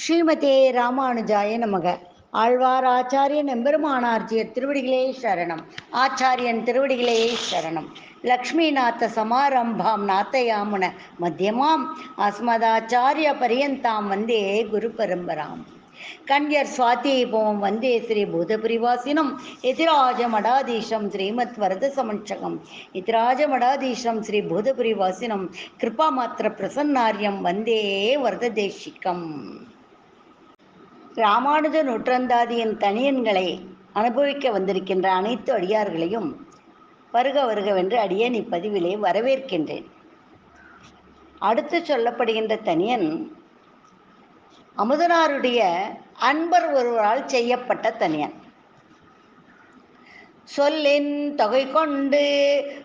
ஸ்ரீமதே ராமானுஜாய நமக. ஆழ்வார் ஆச்சாரியன் எம்பெருமானார்ஜியர் திருவடிகளே சரணம். ஆச்சாரியன் திருவடிகளே சரணம். லக்ஷ்மிநாத சமாரம்பாம் நாத்தயாமுன மத்தியமாம். அஸ்மதாச்சாரிய பரியந்தாம் வந்தே குரு பரம்பராம். கண்யர் சுவாத்தியபோம் வந்தே ஸ்ரீ பூதபிரிவாசினம். எதிராஜ மடாதீஷம் ஸ்ரீமத் வரத சமட்சகம் எதிராஜ மடாதீஷம் ஸ்ரீ பூதபுரிவாசினம். கிருபாமாத்திர பிரசன்னாரியம் வந்தே வரத தேசிகம் ராமானுஜ நூற்றந்தாதியின் தனியன்களை அனுபவிக்க வந்திருக்கின்ற அனைத்து அடியார்களையும் வருக வருகவென்று அடியேன் இப்பதிவிலே வரவேற்கின்றேன். அடுத்து சொல்லப்படுகின்ற தனியன் அமுதனாருடைய அன்பர் ஒருவரால் செய்யப்பட்ட தனியன். சொல்லின் தொகை கொண்டு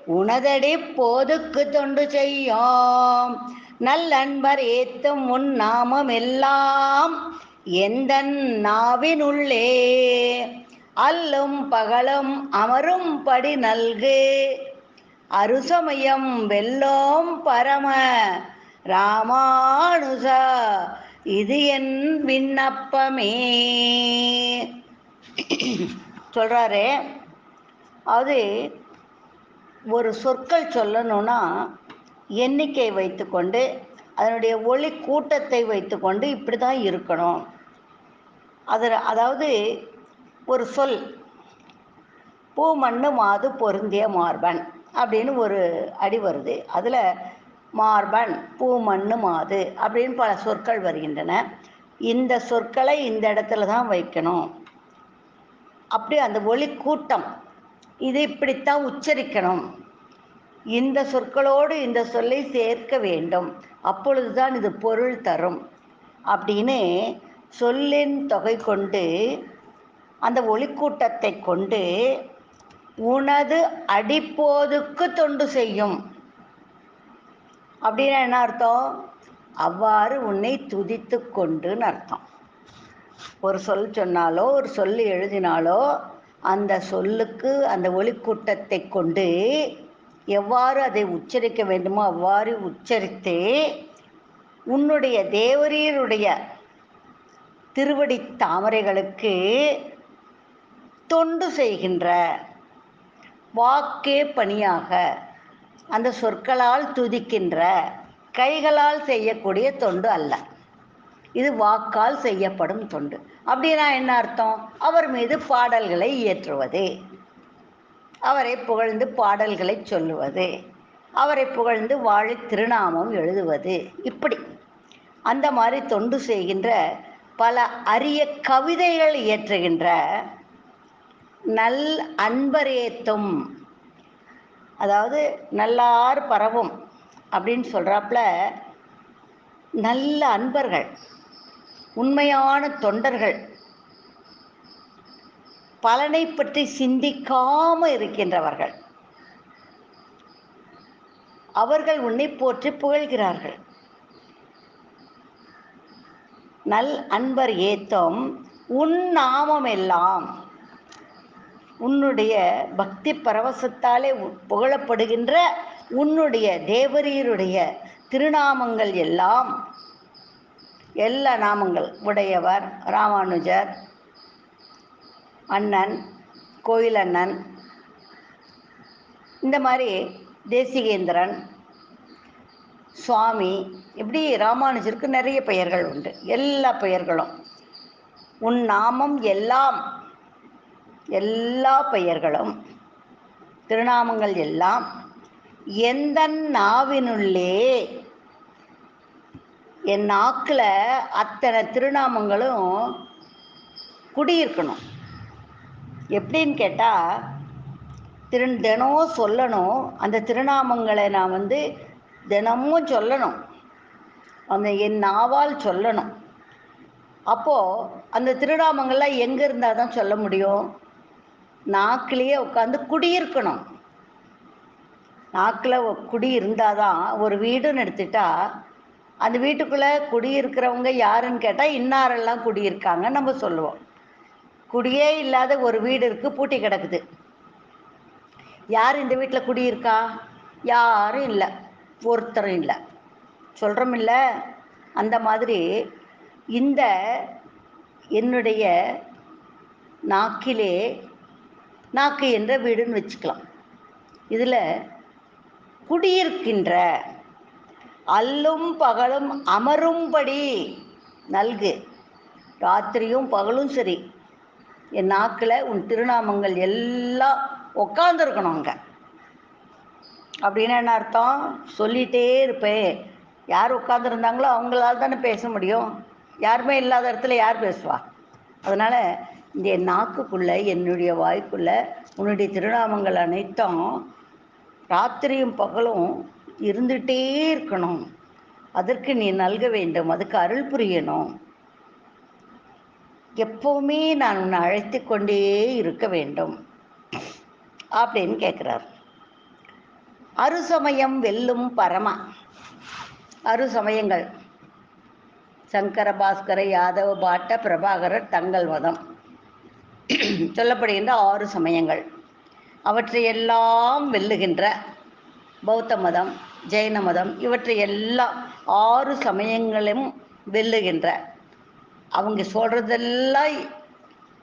உனதடி போதுக்கு தொண்டு செய்யோம். நல்லன்பர் ஏத்தும் உன் நாமம் எல்லாம் எந்த நாவினுள்ளே? அல்லும் பகலும் அமரும் படி நல்கு. அருசமயம் வெல்லோம் பரம ராமானுசா இது என் விண்ணப்பமே. சொல்றாரு அது ஒரு சொற்கள் சொல்லணும்னா எண்ணிக்கை வைத்துக்கொண்டு அதனுடைய ஒளி கூட்டத்தை வைத்துக்கொண்டு இப்படி தான் இருக்கணும். அது அதாவது ஒரு சொல் பூ மண்ணு மாது பொருந்திய மார்பன் அப்படின்னு ஒரு அடி வருது. அதில் மார்பன் பூ மண்ணு மாது அப்படின்னு பல சொற்கள் வருகின்றன. இந்த சொற்களை இந்த இடத்துல தான் வைக்கணும். அப்படி அந்த ஒளி கூட்டம் இது இப்படித்தான் உச்சரிக்கணும். இந்த சொற்களோடு இந்த சொல்லை சேர்க்க வேண்டும். அப்பொழுதுதான் இது பொருள் தரும். அப்படின்னு சொல்லின் தொகை கொண்டு அந்த ஒளிக்கூட்டத்தை கொண்டு உனது அடிப்போதுக்கு தொண்டு செய்யும். அப்படின்னா என்ன அர்த்தம்? அவ்வாறு உன்னை துதித்து கொண்டுன்னு அர்த்தம். ஒரு சொல் சொன்னாலோ ஒரு சொல் எழுதினாலோ அந்த சொல்லுக்கு அந்த ஒளிக்கூட்டத்தை கொண்டு எவ்வாறு அதை உச்சரிக்க வேண்டுமோ அவ்வாறு உச்சரித்து உன்னுடைய தேவரீருடைய திருவடி தாமரைகளுக்கு தொண்டு செய்கின்ற வாக்கே பணியாக அந்த சொற்களால் துதிக்கின்ற கைகளால் செய்யக்கூடிய தொண்டு அல்ல. இது வாக்கால் செய்யப்படும் தொண்டு. அப்படின்னா என்ன அர்த்தம்? அவர் மீது பாடல்களை இயற்றுவது. அவரை புகழ்ந்து பாடல்களை சொல்லுவது. அவரை புகழ்ந்து வாழை திருநாமம் எழுதுவது. இப்படி. அந்த மாதிரி தொண்டு செய்கின்ற பல அரிய கவிதைகள் இயற்றுகின்ற நல் அன்பரேத்தும் அதாவது நல்லார் பரவும் அப்படின்னு சொல்கிறாப்புல நல்ல அன்பர்கள் உண்மையான தொண்டர்கள் பலனை பற்றி சிந்திக்காம இருக்கின்றவர்கள். அவர்கள் உன்னை போற்றி புகழ்கிறார்கள். நல் அன்பர் ஏத்தம் உன் நாமம் எல்லாம் உன்னுடைய பக்தி பரவசத்தாலே புகழப்படுகின்ற உன்னுடைய தேவரீருடைய திருநாமங்கள் எல்லாம். எல்லா நாமங்கள் உடையவர் ராமானுஜர் அண்ணன் கோயிலண்ணன். இந்த மாதிரி தேசிகேந்திரன் சுவாமி இப்படி ராமானுஜருக்கு நிறைய பெயர்கள் உண்டு. எல்லா பெயர்களும். உன் நாமம் எல்லாம் எல்லா பெயர்களும் திருநாமங்கள் எல்லாம் எந்த நாவினுள்ளே என் நாக்கில் அத்தனை திருநாமங்களும் குடியிருக்கணும். எப்படின்னு கேட்டால் திரு தினம் சொல்லணும். அந்த திருநாமங்களை நான் வந்து தினமும் சொல்லணும். அந்த என் நாவால் சொல்லணும். அப்போது அந்த திருநாமங்கள்லாம் எங்கே இருந்தால் தான் சொல்ல முடியும்? நாக்கிலேயே உட்காந்து குடியிருக்கணும். நாக்கில் குடி இருந்தால் தான் ஒரு வீடுன்னு எடுத்துட்டா அந்த வீட்டுக்குள்ளே குடியிருக்கிறவங்க யாருன்னு கேட்டால் இன்னாரெல்லாம் குடியிருக்காங்க நம்ம சொல்லுவோம். குடியே இல்லாத ஒரு வீடு இருக்குது பூட்டி கிடக்குது. யார் இந்த வீட்டில் குடியிருக்கா? யாரும் இல்லை. ஒருத்தரும் இல்லை. சொல்கிறோம் இல்லை? அந்த மாதிரி இந்த என்னுடைய நாக்கிலே நாக்கு என்ற வீடுன்னு வச்சுக்கலாம். இதில் குடியிருக்கின்ற அல்லும் பகலும் அமரும்படி நல்கு. ராத்திரியும் பகலும் சரி. என் நாக்கில் உன் திருநாமங்கள் எல்லாம் உட்காந்துருக்கணும் அங்கே. அப்படின்னு என்ன அர்த்தம்? சொல்லிகிட்டே இருப்பேன் யார் உட்காந்துருந்தாங்களோ அவங்களால தானே பேச முடியும். யாருமே இல்லாத இடத்துல யார் பேசுவா? அதனால் இந்த என் நாக்குக்குள்ளே என்னுடைய வாய்க்குள்ளே உன்னுடைய திருநாமங்கள் அனைத்தும் ராத்திரியும் பகலும் இருந்துகிட்டே இருக்கணும். அதற்கு நீ நல்க வேண்டும். அதுக்கு அருள் புரியணும். எப்போவுமே நான் உன்னை அழைத்து கொண்டே இருக்க வேண்டும். அப்படின்னு கேட்குறாரு அருசமயம் வெல்லும் பரமா. அருசமயங்கள். சங்கர பாஸ்கர யாதவ பாட்ட பிரபாகரர் தங்கள் மதம். சொல்லப்படுகின்ற ஆறு சமயங்கள். அவற்றையெல்லாம் வெல்லுகின்ற பௌத்த மதம் ஜெயின மதம் இவற்றை எல்லாம் ஆறு சமயங்களும் வெல்லுகின்ற. அவங்க சொல்கிறதெல்லாம்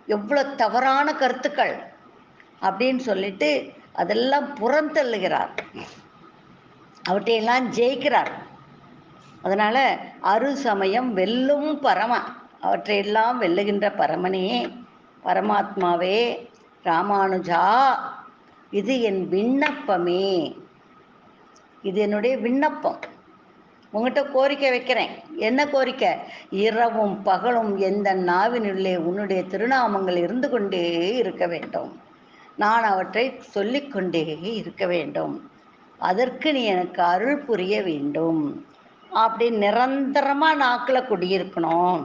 எவ்வளோ தவறான கருத்துக்கள் அப்படின்னு சொல்லிட்டு அதெல்லாம் புறந்தள்ளுகிறார் அவற்றையெல்லாம் ஜெயிக்கிறார். அதனால் அரு சமயம் வெல்லும் பரம அவற்றையெல்லாம் வெல்லுகின்ற பரமனே பரமாத்மாவே ராமானுஜா இது என் விண்ணப்பமே. இது என்னுடைய விண்ணப்பம். உங்கள்கிட்ட கோரிக்கை வைக்கிறேன். என்ன கோரிக்கை? இரவும் பகலும் எந்த நாவினுள்ளே உன்னுடைய திருநாமங்கள் இருந்து கொண்டே இருக்க வேண்டும். நான் அவற்றை சொல்லிக்கொண்டே இருக்க வேண்டும். அதற்கு நீ எனக்கு அருள் புரிய வேண்டும். அப்படி நிரந்தரமாக நாக்கில் குடியிருக்கணும்.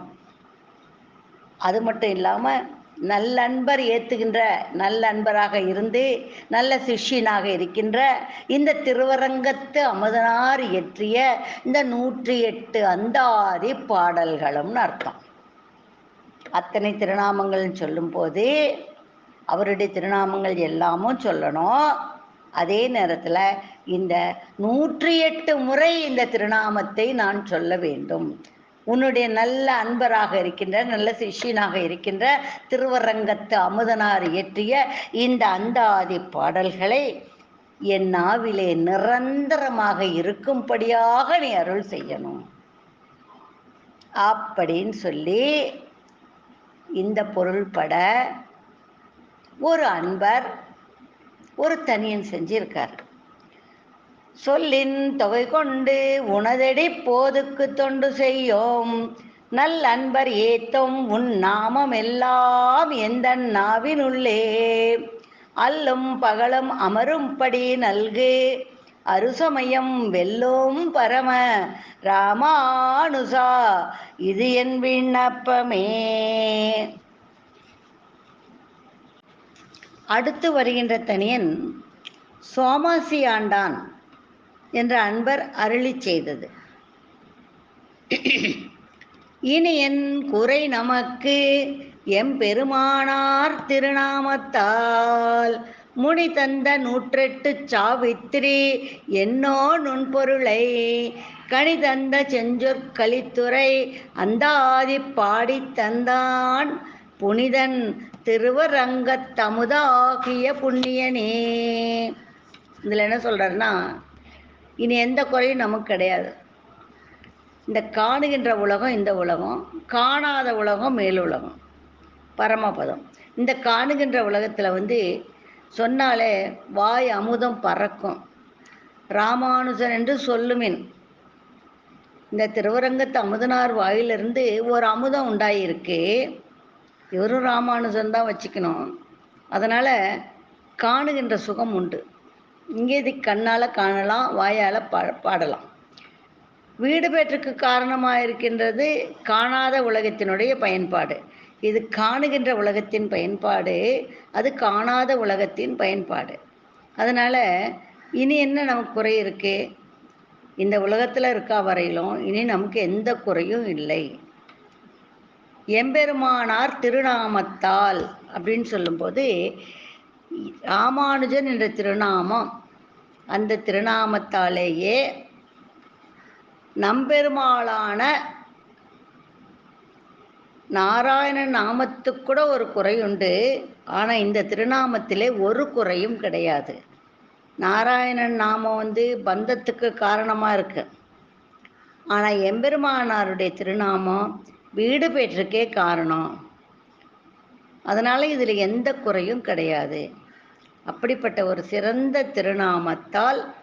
அது மட்டும் இல்லாமல் நல்லன்பர் ஏற்றுகின்ற நல்லன்பராக இருந்து நல்ல சிஷ்யனாக இருக்கின்ற இந்த திருவரங்கத்து அமுதனார் இயற்றிய இந்த நூற்றி எட்டு அந்தாதி பாடல்களும்னு அர்த்தம். அத்தனை திருநாமங்கள்னு சொல்லும்போது அவருடைய திருநாமங்கள் எல்லாமும் சொல்லணும். அதே நேரத்தில் இந்த நூற்றி எட்டு முறை இந்த திருநாமத்தை நான் சொல்ல வேண்டும். உன்னுடைய நல்ல அன்பராக இருக்கின்ற நல்ல சிஷ்யனாக இருக்கின்ற திருவரங்கத்து அமுதனார் இயற்றிய இந்த அந்தாதி பாடல்களை என் நாவிலே நிரந்தரமாக இருக்கும்படியாக நீ அருள் செய்யணும். அப்படின்னு சொல்லி இந்த பொருள்பட ஒரு அன்பர் ஒரு தனியன் செஞ்சிருக்கார். சொல்லின் தொகை கொண்டு உனதடி போதுக்கு தொண்டு செய்யோம். நல் அன்பர் ஏத்தம் உன் நாமம் எல்லாம் எந்த நாவினுள்ளே. அல்லும் பகலும் அமரும்படி நல்கு. அருசமயம் வெல்லும் பரம ராமானுசா. இது என் விண்ணப்பமே. அடுத்து வருகின்ற தனியன் சோமாசி ஆண்டான் என்ற அன்பர் அருளி செய்தது. இனி என் குறை நமக்கு எம்பெருமானார் திருநாமத்தால் முனி தந்த நூற்றெட்டு சாவித்திரி என்னோ நுண்பொருளை கனி தந்த செஞ்சொற்கலித்துறை அந்தாதி பாடி தந்தான் புனிதன் திருவரங்கத்தமுதாகிய புண்ணியனே. இதில் என்ன சொல்கிறாருன்னா இனி எந்த குறையும் நமக்கு கிடையாது. இந்த காணுகின்ற உலகம் இந்த உலகம் காணாத உலகம் மேலுலகம் பரமபதம். இந்த காணுகின்ற உலகத்தில் வந்து சொன்னாலே வாய் அமுதம் பறக்கும். ராமானுஜன் என்று சொல்லுமின். இந்த திருவரங்கத்து அமுதனார் வாயிலிருந்து ஒரு அமுதம் உண்டாயிருக்கு. இவரும் ராமானுஜன் தான் வச்சுக்கணும். அதனால் காணுகின்ற சுகம் உண்டு. இங்கே இது கண்ணால் காணலாம் வாயால் பா பாடலாம். வீடு பெற்றுக்கு காரணமாக இருக்கின்றது காணாத உலகத்தினுடைய பயன்பாடு. இது காணுகின்ற உலகத்தின் பயன்பாடு அது காணாத உலகத்தின் பயன்பாடு. அதனால் இனி என்ன நமக்கு குறை இருக்குது இந்த உலகத்தில் இருக்கா வரையிலும் இனி நமக்கு எந்த குறையும் இல்லை. எம்பெருமானார் திருநாமத்தால் அப்படின்னு சொல்லும்போது ராமானுஜன் என்ற திருநாமம். அந்த திருநாமத்தாலேயே நம்பெருமாளான நாராயண நாமத்துக்கு கூட ஒரு குறை உண்டு. ஆனால் இந்த திருநாமத்திலே ஒரு குறையும் கிடையாது. நாராயணன் நாமம் வந்து பந்தத்துக்கு காரணமாக இருக்கு. ஆனால் எம்பெருமானாருடைய திருநாமம் வீடு பெற்றுக்கே காரணம். அதனால் இதில் எந்த குறையும் கிடையாது. அப்படிப்பட்ட ஒரு சிறந்த திருநாமத்தால்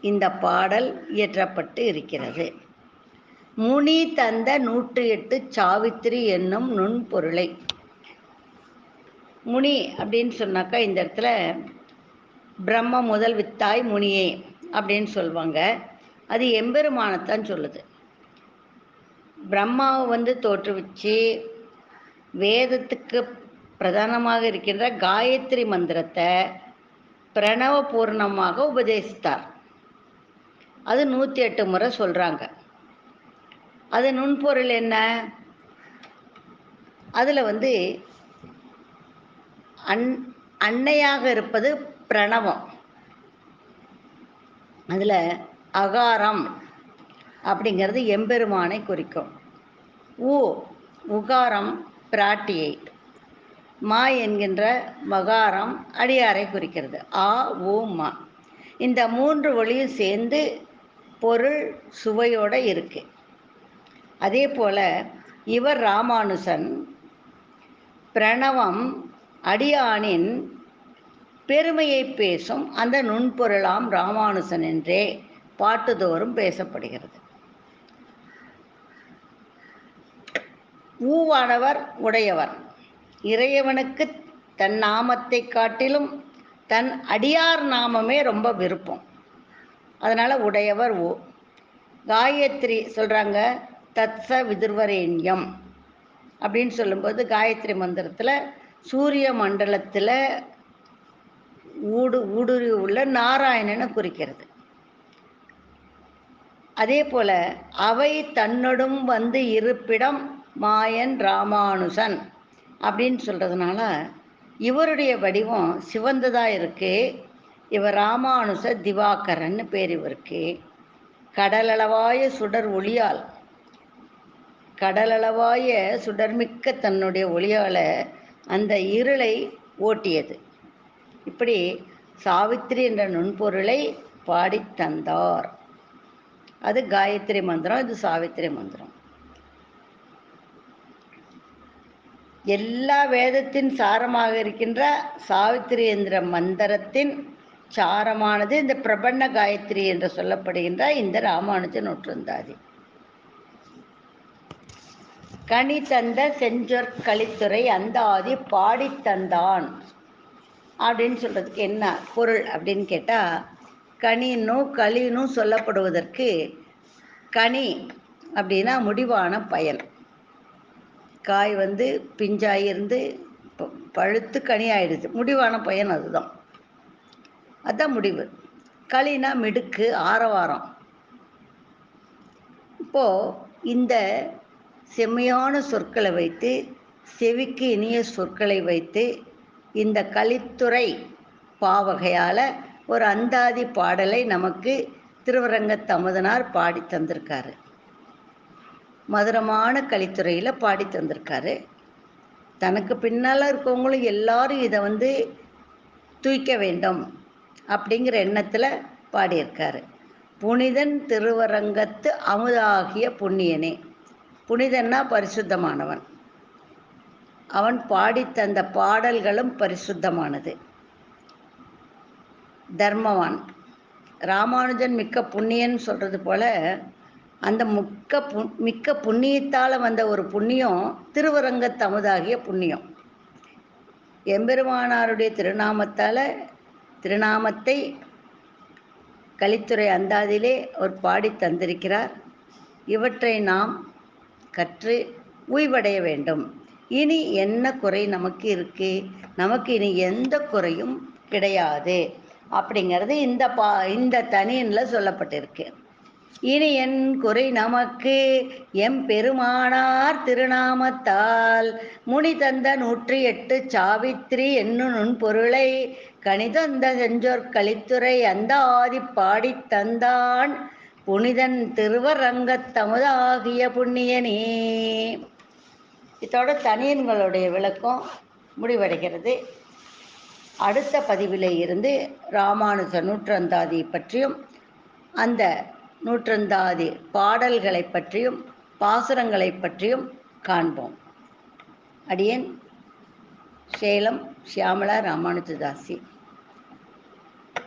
இந்த பாடல் இயற்றப்பட்டு இருக்கிறது. முனி தந்த நூற்றி எட்டு சாவித்திரி என்னும் நுண்பொருளை. முனி அப்படின்னு சொன்னாக்கா இந்த இடத்துல பிரம்ம முதல் வித்தாய் முனியே அப்படின்னு சொல்லுவாங்க. அது எம்பெருமானத்தான் சொல்லுது. பிரம்மாவை வந்து தோற்றுவிச்சு வேதத்துக்கு பிரதானமாக இருக்கின்ற காயத்ரி மந்திரத்தை பிரணவ பூர்ணமாக உபதேசித்தார். அது நூற்றி எட்டு முறை சொல்கிறாங்க அது நுண்பொருள் என்ன? அதில் வந்து அன் அன்னையாக இருப்பது பிரணவம். அதில் அகாரம் அப்படிங்கிறது எம்பெருமானை குறிக்கும். ஊ உகாரம் பிராட்டியை. மா என்கின்ற மகாரம் அடியாரை குறிக்கிறது. ஆ ஓ மா. இந்த மூன்று ஒளியும் சேர்ந்து பொருள் சுவையோடு இருக்கு. அதே போல் இவர் ராமானுசன் பிரணவம் அடியானின் பெருமையை பேசும் அந்த நுண்பொருளாம் ராமானுசன் என்றே பாட்டுதோறும் பேசப்படுகிறது. ஊவானவர் உடையவர். இறையவனுக்கு தன் நாமத்தை காட்டிலும் தன் அடியார் நாமமே ரொம்ப விருப்பம். அதனால் உடையவர் ஓ காயத்ரி சொல்கிறாங்க தத்ச விதுர்வரேண்யம் அப்படின்னு சொல்லும்போது காயத்ரி மந்திரத்தில் சூரிய மண்டலத்தில் ஊடு ஊடுருவி உள்ள நாராயணனை குறிக்கிறது. அதே போல் அவை தன்னொடும் வந்து இருப்பிடம் மாயன் ராமானுசன் அப்படின்னு சொல்கிறதுனால இவருடைய வடிவம் சிவந்ததாக இருக்கு இவர் ராமானுச திவாகரன்னு பேர் இவருக்கு. கடலளவாய சுடர் ஒளியால் கடலளவாய சுடர்மிக்க தன்னுடைய ஒளியால் அந்த இருளை ஓட்டியது. இப்படி சாவித்திரி என்ற நுண்பொருளை பாடித் தந்தார். அது காயத்ரி மந்திரம் இது சாவித்திரி மந்திரம். எல்லா வேதத்தின் சாரமாக இருக்கின்ற சாவித்திரி என்ற மந்திரத்தின் சாரமானது இந்த பிரபண்ண காயத்ரி என்று சொல்லப்படுகின்ற இந்த ராமானுஜ நூற்றந்தாதி கனி தந்த செஞ்சொற் கலித்துறை அந்த ஆதி பாடித்தந்தான் அப்படின்னு சொல்றதுக்கு என்ன பொருள் அப்படின்னு கேட்டால் கனின்னும் களினும் சொல்லப்படுவதற்கு கனி அப்படின்னா முடிவான பயன். காய் வந்து பிஞ்சாயிருந்து ப- பழுத்து கனி ஆயிடுது முடிவான பையன் அதுதான். அதுதான் முடிவு. களினா மிடுக்கு ஆரவாரம். இப்போ இந்த செம்மையான சொற்களை வைத்து செவிக்கு இனிய சொற்களை வைத்து இந்த கலித்துறை பாவகையால் ஒரு அந்தாதி பாடலை நமக்கு திருவரங்க தமுதனார் பாடி தந்திருக்காரு. மதுரமான கலித்துறையில் பாடி தந்திருக்காரு. தனக்கு பின்னால் இருக்கவங்களும் எல்லாரும் இதை வந்து தூய்க்க வேண்டும் அப்படிங்கிற எண்ணத்தில் பாடியிருக்காரு. புனிதன் திருவரங்கத்து அமுதாகிய புண்ணியனே. புனிதன்னா பரிசுத்தமானவன். அவன் பாடி தந்த பாடல்களும் பரிசுத்தமானது. தர்மவான். ராமானுஜன் மிக்க புண்ணியன் சொல்கிறது போல அந்த முக்க பு மிக்க புண்ணியத்தால் வந்த ஒரு புண்ணியம் திருவரங்க தமுதாகிய புண்ணியம். எம்பெருமானாருடைய திருநாமத்தால் திருநாமத்தை கலித்துறை அந்தாதிலே அவர் பாடி தந்திருக்கிறார். இவற்றை நாம் கற்று உய்வடைய வேண்டும். இனி என்ன குறை நமக்கு இருக்கு? நமக்கு இனி எந்த குறையும் கிடையாது. அப்படிங்கிறது இந்த பா இந்த தனியனில் சொல்லப்பட்டிருக்கு. இனி என் குறை நமக்கு எம் பெருமானார் திருநாமத்தால் முனி தந்த நூற்றி எட்டு சாவித்திரி என்னும் நுண்பொருளை கணிதந்த செஞ்சொற்களித்துறை அந்த ஆதி பாடித் தந்தான் புனிதன் திருவரங்கத்தமுதாகிய புண்ணியனே. இதோட தனியன்களுடைய விளக்கம் முடிவடைகிறது. அடுத்த பதிவிலே இருந்து ராமானுஜ நூற்றந்தாதி பற்றியும் அந்த நூற்றந்தாதி பாடல்களை பற்றியும் பாசுரங்களை பற்றியும் காண்போம். அடியேன் சேலம் ஷியாமலா ராமானுஜதாசி.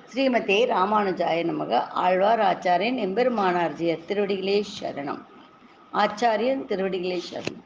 ஸ்ரீமதே ராமானுஜாய நமக. ஆழ்வார் ஆச்சாரியன் எம்பெருமானார்ஜியர் திருவடிகளே சரணம். ஆச்சாரியன் திருவடிகளே சரணம்.